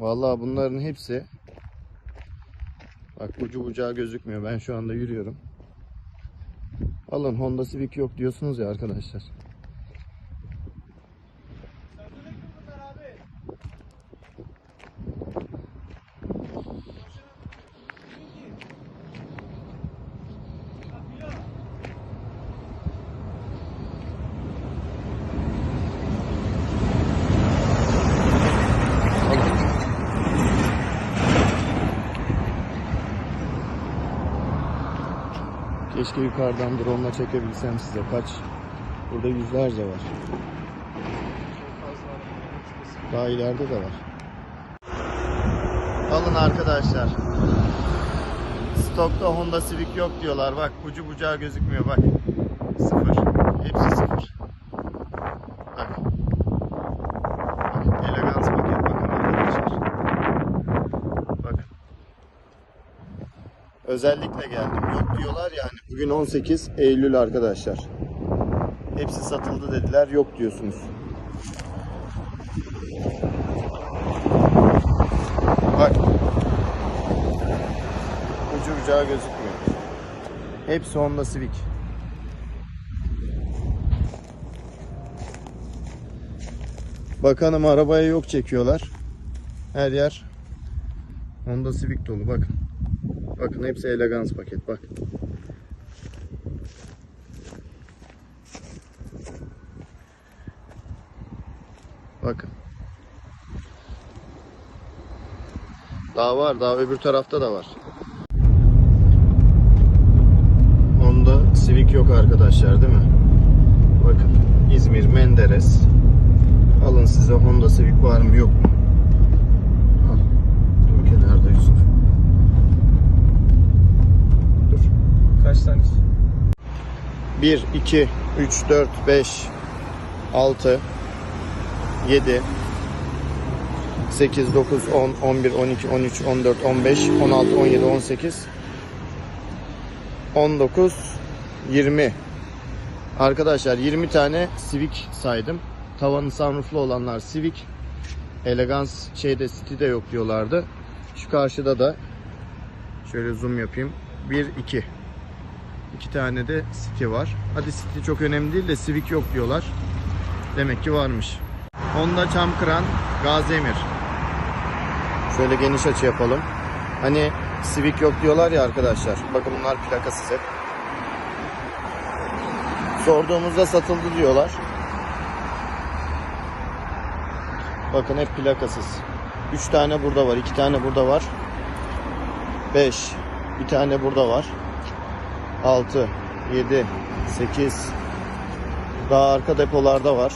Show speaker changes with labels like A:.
A: Vallahi bunların hepsi bak ucu bucağı gözükmüyor. Ben şu anda yürüyorum. Alın Honda Civic yok diyorsunuz ya arkadaşlar. Keşke yukarıdan drone çekebilsem size. Kaç? Burada yüzlerce var. Daha ileride de var. Alın arkadaşlar. Stokta Honda Civic yok diyorlar. Bak ucu bucağı gözükmüyor bak. Sıfır. Hepsi sıfır. Özellikle geldim. Yok diyorlar yani. Bugün 18 Eylül arkadaşlar. Hepsi satıldı dediler. Yok diyorsunuz. Bak. Ucu ucağı gözükmüyor. Hepsi Honda Civic. Bakanım arabaya yok çekiyorlar. Her yer Honda Civic dolu bakın. Bakın hepsi elegans paket bak. Bakın. Daha var. Daha öbür tarafta da var. Honda Civic yok arkadaşlar değil mi? Bakın İzmir Menderes. Alın size Honda Civic var mı yok mu? 1, 2, 3, 4, 5, 6, 7, 8, 9, 10, 11, 12, 13, 14, 15, 16, 17, 18, 19, 20. Arkadaşlar 20 tane Civic saydım. Tavanı sunrooflu olanlar Civic. Elegans şeyde City'de yok diyorlardı. Şu karşıda da şöyle zoom yapayım. 1, 2. İki tane de City var. Hadi City çok önemli değil de Civic yok diyorlar. Demek ki varmış. Honda Gazi Emir. Şöyle geniş açı yapalım. Hani Civic yok diyorlar ya arkadaşlar. Bakın bunlar plakasız hep. Sorduğumuzda satıldı diyorlar. Bakın hep plakasız. 3 tane burada var, 2 tane burada var. 5. Bir tane burada var. 6, 7, 8 daha arka depolarda var.